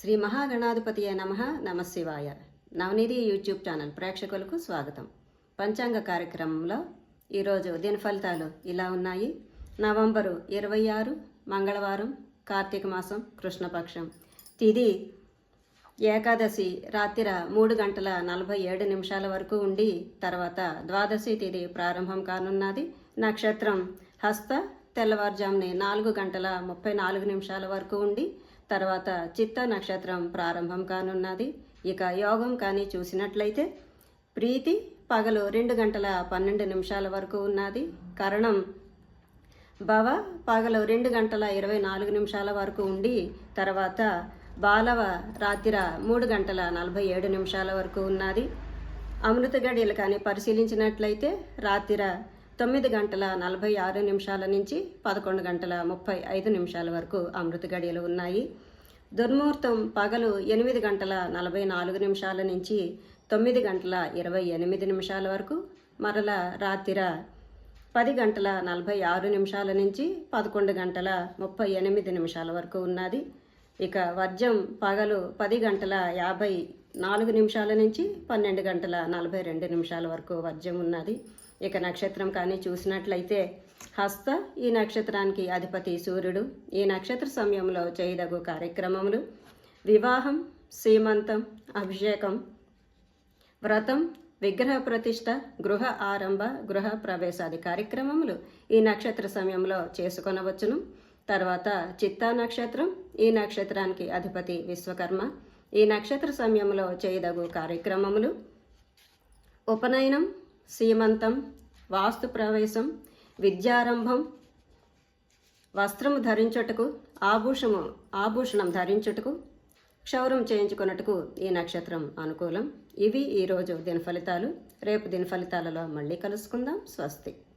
శ్రీ మహాగణాధిపతి నమ నమ నమశివాయ. నవనిధి యూట్యూబ్ ఛానల్ ప్రేక్షకులకు స్వాగతం. పంచాంగ కార్యక్రమంలో ఈరోజు దిన ఫలితాలు ఇలా ఉన్నాయి. నవంబరు ఇరవై ఆరు మంగళవారం కార్తీక మాసం కృష్ణపక్షం. తిది ఏకాదశి రాత్రి మూడు గంటల నలభై ఏడు నిమిషాల వరకు ఉండి తర్వాత ద్వాదశి తిది ప్రారంభం కానున్నది. నక్షత్రం హస్త తెల్లవారుజాముని నాలుగు గంటల ముప్పై నాలుగు నిమిషాల వరకు ఉండి తర్వాత చిత్త నక్షత్రం ప్రారంభం కానున్నది. ఇక యోగం కానీ చూసినట్లయితే ప్రీతి పగలు రెండు గంటల పన్నెండు నిమిషాల వరకు ఉన్నది. కరణం భవ పగలు రెండు గంటల ఇరవై నాలుగు నిమిషాల వరకు ఉండి తర్వాత బాలవ రాత్రి మూడు గంటల నలభై ఏడు నిమిషాల వరకు ఉన్నది. అమృతగడియలు కానీ పరిశీలించినట్లయితే రాత్రి తొమ్మిది గంటల నలభై ఆరు నిమిషాల నుంచి పదకొండు గంటల ముప్పై ఐదు నిమిషాల వరకు అమృత గడియలు ఉన్నాయి. దుర్ముహూర్తం పగలు ఎనిమిది గంటల నలభై నాలుగు నిమిషాల నుంచి తొమ్మిది గంటల ఇరవై ఎనిమిది నిమిషాల వరకు మరల రాత్రి పది గంటల నలభై ఆరు నిమిషాల నుంచి పదకొండు గంటల ముప్పై ఎనిమిది నిమిషాల వరకు ఉన్నది. ఇక వర్జం పగలు పది గంటల యాభై నాలుగు నిమిషాల నుంచి పన్నెండు గంటల నలభై రెండు నిమిషాల వరకు వర్జం ఉన్నది. ఇక నక్షత్రం కానీ చూసినట్లయితే హస్త ఈ నక్షత్రానికి అధిపతి సూర్యుడు. ఈ నక్షత్ర సమయంలో చేయదగు కార్యక్రమములు వివాహం సీమంతం అభిషేకం వ్రతం విగ్రహ ప్రతిష్ట గృహ ఆరంభ గృహ ప్రవేశాది కార్యక్రమములు ఈ నక్షత్ర సమయంలో చేసుకొనవచ్చును. తర్వాత చిత్తా నక్షత్రం. ఈ నక్షత్రానికి అధిపతి విశ్వకర్మ. ఈ నక్షత్ర సమయంలో చేయదగు కార్యక్రమములు ఉపనయనం సీమంతం వాస్తు ప్రవేశం విద్యారంభం వస్త్రము ధరించుటకు ఆభూషము ఆభూషణం ధరించుటకు క్షౌరం చేయించుకున్నట్టుకు ఈ నక్షత్రం అనుకూలం. ఇవి ఈరోజు దిన ఫలితాలు రేపు దిన ఫలితాలలో మళ్ళీ కలుసుకుందాం. స్వస్తి.